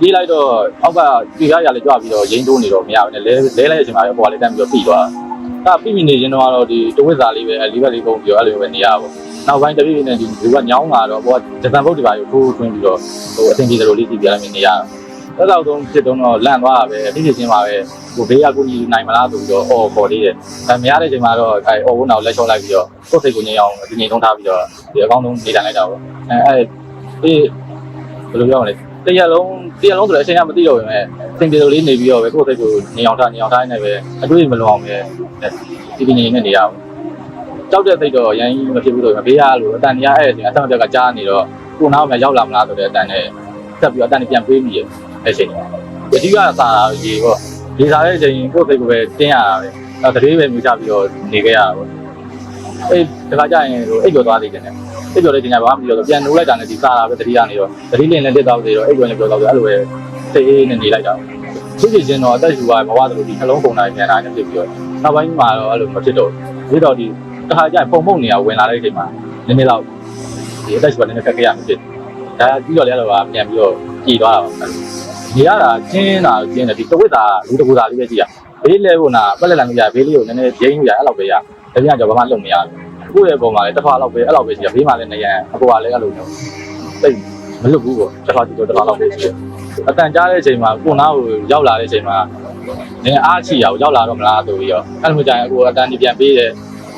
ပြေးလိုက်တော့အောက်ကပြေးရရလေးကြွပြီးတော့ရင်းတိုးနေတော့မရဘူးနဲ့လဲလဲလိုက်တဲ့အချိန်မှာဟိုကလေးတန်းပြီးတော့ပြီးသွားတာပြီးပြီနေချင်းတော့ဒီတဝစ်စာလေးပဲလေးဘက်လေးပုံပြီးတော့အဲ့လိုပဲနေရပါဘူးနောက်ပိုင်းတပြည့်ပြည့်နဲ့ဒီလူကညောင်းလာတော့ဘောကဂျပန်ဘုတ်တွေပါကိုထိုးထွင်းပြီးတော့ဟိုအဆင်ပြေတယ်လို့လေးကြည့်ပြလိုက်နေရအဲ့တော့တော့ဖြစ်တော့လန့်သွားတာပဲအတိအကျချင်းပါပဲဟိုဘေးကကိုကြီးနိုင်မလားဆိုပြီးတော့အော်ခေါ်သေးတယ်ဒါမရတဲ့အချိန်မှာတော့အဲအော်ဘုံနောက်လက်ချောလိုက်ပြီးတော့ကိုယ်စိတ်ကိုငြိမ်အောင်ဒီငြိမ်သုံးထားပြီးတော့ဒီအကောင်းဆုံးနေထိုင်လိုက်တာပေါ့အဲအဲဒီဘယ်လိုပြောမလဲ တရက်လုံးတရက်လုံးဆိုတော့အချိန်ကမသိတော့ဘူးပဲစင်ပြေလိုလေးနေပြီးတော့ပဲကိုယ်စိတ်ကိုငြိမ်အောင်ထားငြိမ်အောင်ထားနေပဲအတွေ့မလွန်အောင်ပဲဒီဒီငြိမ်နေနေရအောင်ကြောက်တဲ့စိတ်တော့ရန်မဖြစ်ဘူးလို့ဘေးရလို့အတန်တရားအဲ့အချိန်အဆက်မပြတ်ကကြားနေတော့ကိုနောက်မှရောက်လာမလားဆိုတဲ့အတန်နဲ့ဆက်ပြီးအတန်နဲ့ပြန်ပေးမိရဲ့အဲ့ချိန်အဓိကစာရေပေါ့ဒီစားတဲ့အချိန်ကိုယ်စိတ်ကိုပဲတင်းရတာပဲအဲတတိပဲမြူချပြီးတော့နေခဲ့ရတာပေါ့အေးတခါကျရင်ဟိုအိတ်ကျော်သွားသေးတယ် နဲ့အိတ်ကျော်လေးတင်ကြဘာမှမပြောတော့ပြန်နိုးလိုက်တာနဲ့ဒီစားတာပဲတတိကနေတော့တတိလင်းလည်းတက်သွားသေးတော့အိတ်ကျော်လည်းပြောတော့အဲ့လိုပဲစိတ်အေးနဲ့နေလိုက်တာဖြစ်ဖြစ်ချင်းတော့အသက်ရှူပါမဝသလိုဒီနှလုံးပုံတိုင်းပြန်လာနေဖြစ်ပြီးတော့နောက်ပိုင်းမှာတော့အဲ့လိုမဖြစ်တော့ဘူးဒါတော့ဒီတခါကျရင်ပုံမုံနေရဝင်လာတဲ့အချိန်မှာနည်းနည်းတော့ဒီအသက်ရှူပါနည်းနည်းခက်ခဲရမှဖြစ်ဒါပြီးတော့လည်းအဲ့လိုပါပြန်ပြီးတော့ကြည်သွားတာပါနေရတာကျင်းတာကျင်းတယ်ဒီတဝစ်တာလူတကူတာလေးပဲကြည့်ရဘေးလဲဖို့နာပက်လက်လန်ကြီးရဘေးလေးကိုနည်းနည်းရင်းရအဲ့လောက်ပဲရဒါပြန်ကြောဘာမှလုပ်မရဘူး ကိုယ့်ရဲ့ပုံမှာလည်းတစ်ခါလောက်ပဲအဲ့လောက်ပဲရှိရဘေးမှာလည်းနေရန်အပေါ်ကလည်းအဲ့လိုမျိုးသိမလွတ်ဘူးပေါ့တစ်ခါကြည့်တော့တစ်ခါလောက်ပဲရှိရအတန်ကြားတဲ့အချိန်မှာကိုနားကိုရောက်လာတဲ့အချိန်မှာနည်းအားချီရအောင်ရောက်လာတော့မလားဆိုပြီးတော့အဲ့လိုမျိုးကြရင်အကိုအတန်ကြီးပြန်ပေးတယ်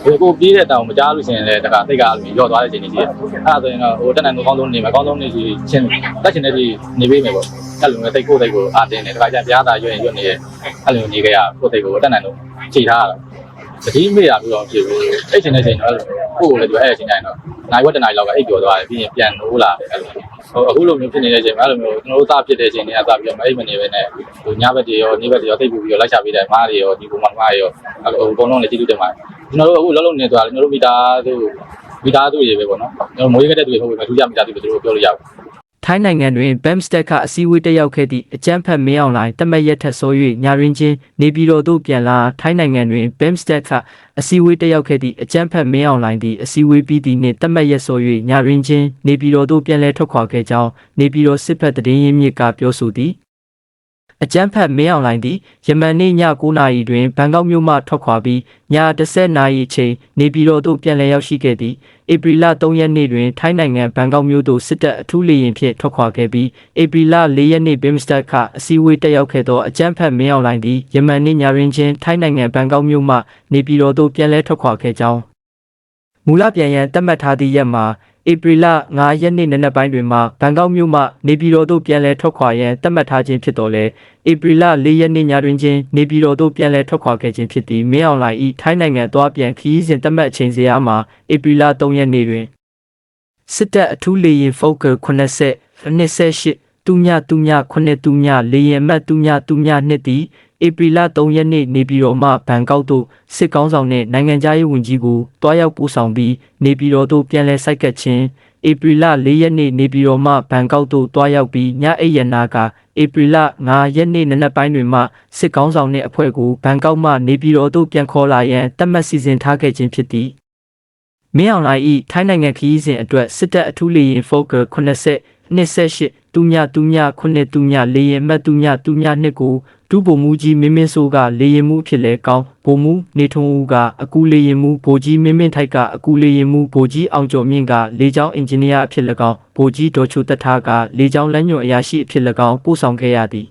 ဒီကိုပြေးတဲ့တောင်မကြားလို့ရှိရင်လည်းတခါတိတ်ကအဲ့လိုရော့သွားတဲ့ချိန်ကြီးရှိတယ်အဲ့ဒါဆိုရင်တော့ဟိုတက်နိုင်မှုကောင်းဆုံးနေမှာကောင်းဆုံးနေစီချင်းတက်ချင်တဲ့ဒီနေပေးမယ်ပေါ့အဲ့လိုမျိုးတိတ်ကိုတိတ်ကိုအာတင်တယ်တခါကျဘုရားသာရွရင်ရွနေတယ်အဲ့လိုနေကြရကိုတိတ်ကိုတက်နိုင်လို့ချိန်ထားတာ တတိမေ့ရပြီးတော့ဖြစ်ဘူးအဲ့ချိန်နဲ့ချိန်တော့ကိုကိုလည်းဒီအဲ့ချိန်တိုင်းတော့နိုင်ဝက်တနိုင်လောက်ကအိပ်ကျော်သွားတယ်ပြီးရင်ပြန်နိုးလာတယ်အဲ့လိုဟိုအခုလိုမျိုးဖြစ်နေတဲ့အချိန်မှာအဲ့လိုမျိုးကျွန်တော်တို့သားဖြစ်တဲ့အချိန်တွေကစပြီးတော့မအိပ်မနေပဲနဲ့ဟိုညဘက်တွေရောနေ့ဘက်တွေရောတိတ်ပူပြီးတော့လိုက်ချပေးတယ်မားတွေရောဒီပုံမှန်မားတွေရောအဲ့လိုအကုန်လုံးလည်းကြည့်လို့တင်ပါတယ်ကျွန်တော်တို့အခုလုံးလုံးနေသွားတယ်ကျွန်တော်တို့မိသားစုမိသားစုတွေပဲပေါ့နော်ကျွန်တော်မွေးခဲ့တဲ့သူတွေဟုတ်ပြီထူးခြားမိသားစုတွေတို့ပြောလို့ရပါ ထိုင်းနိုင်ငံတွင် BAMSTEC ကအစည်းအဝေးတက်ရောက်ခဲ့သည့်အကြမ်းဖက်မင်းအောင်လှိုင်တမက်ရက်ထက်ဆို၍ညာရင်းချင်းနေပြည်တော်သို့ပြန်လာထိုင်းနိုင်ငံတွင် BAMSTEC ကအစည်းအဝေးတက်ရောက်ခဲ့သည့်အကြမ်းဖက်မင်းအောင်လှိုင်သည့်အစည်းအဝေးပြီးသည့်နှင့်တမက်ရက်ဆို၍ညာရင်းချင်းနေပြည်တော်သို့ပြန်လည်ထွက်ခွာခဲ့ကြောင်းနေပြည်တော်စစ်ဖက်တည်င်းရင်းမြစ်ကပြောဆိုသည် အကြမ်းဖက်မင်းအောင်လှိုင်သည်ယမန်နေ့ည9:00နာရီတွင်ဘန်ကောက်မြို့မှထွက်ခွာပြီးည10:00နာရီအချိန်နေပြည်တော်သို့ပြန်လည်ရောက်ရှိခဲ့သည်ဧပြီလ3ရက်နေ့တွင်ထိုင်းနိုင်ငံဘန်ကောက်မြို့သို့စစ်တပ်အထူးလေယာဉ်ဖြင့်ထွက်ခွာခဲ့ပြီးဧပြီလ4ရက်နေ့ဘင်စတက်ကအစည်းအဝေးတက်ရောက်ခဲ့သောအကြမ်းဖက်မင်းအောင်လှိုင်သည်ယမန်နေ့ညရင်းချင်းထိုင်းနိုင်ငံဘန်ကောက်မြို့မှနေပြည်တော်သို့ပြန်လည်ထွက်ခွာခဲ့ကြောင်းမူလပြန်ရန်သတ်မှတ်ထားသည့်ရက်မှာ ဧပြီလ9ရက်နေ့နံနက်ပိုင်းတွင်မှဘန်ကောက်မြို့မှနေပြည်တော်သို့ပြန်လည်ထွက်ခွာရန်သတ်မှတ်ထားခြင်းဖြစ်တော်လဲဧပြီလ4ရက်နေ့ညတွင်ချင်းနေပြည်တော်သို့ပြန်လည်ထွက်ခွာခဲ့ခြင်းဖြစ်သည်မင်းအောင်လှိုင်၏ထိုင်းနိုင်ငံသွားပြန်ခရီးစဉ်သတ်မှတ်အချိန်စရာမှာဧပြီလ3ရက်နေ့တွင်စစ်တပ်အထူးလေယာဉ် Fokker 80 28တူညတူည9တူညလေယာဉ်အမှတ်တူညတူည2သည် ဧပြီလ3ရက်နေ့နေပြည်တော်မှဘန်ကောက်သို့စစ်ကောင်းဆောင်နှင့်နိုင်ငံသားရေးဝန်ကြီးကိုတွားရောက်ပို့ဆောင်ပြီးနေပြည်တော်သို့ပြန်လည်ဆိုက်ကပ်ခြင်းဧပြီလ4ရက်နေ့နေပြည်တော်မှဘန်ကောက်သို့တွားရောက်ပြီးညအိပ်ရနာကဧပြီလ9ရက်နေ့နနက်ပိုင်းတွင်မှစစ်ကောင်းဆောင်နှင့်အဖွဲ့ကိုဘန်ကောက်မှနေပြည်တော်သို့ပြန်ခေါ်လာရန်တတ်မှတ်စီစဉ်ထားခဲ့ခြင်းဖြစ်သည်မင်းအောင်လှိုင်၏ထိုင်းနိုင်ငံခရီးစဉ်အတွက်စစ်တပ်အထူးလေယာဉ် Fokker 80 28တူညတူည9တူညလေရင်မှတ်တူညတူည2ကို ဒုဗိုလ်မှူးကြီးမင်းမင်းစိုးကလေရင်မှုဖြစ်လဲကောင်းဗိုလ်မှူးနေထုံဦးကအကူလေရင်မှုဗိုလ်ကြီးမင်းမင်းထိုက်ကအကူလေရင်မှုဗိုလ်ကြီးအောင်ကျော်မြင့်ကလေကြောင်းအင်ဂျင်နီယာအဖြစ်၎င်းဗိုလ်ကြီးဒေါ်ချိုတက်ထားကလေကြောင်းလမ်းညွှန်အရာရှိအဖြစ်၎င်းပို့ဆောင်ခဲ့ရသည်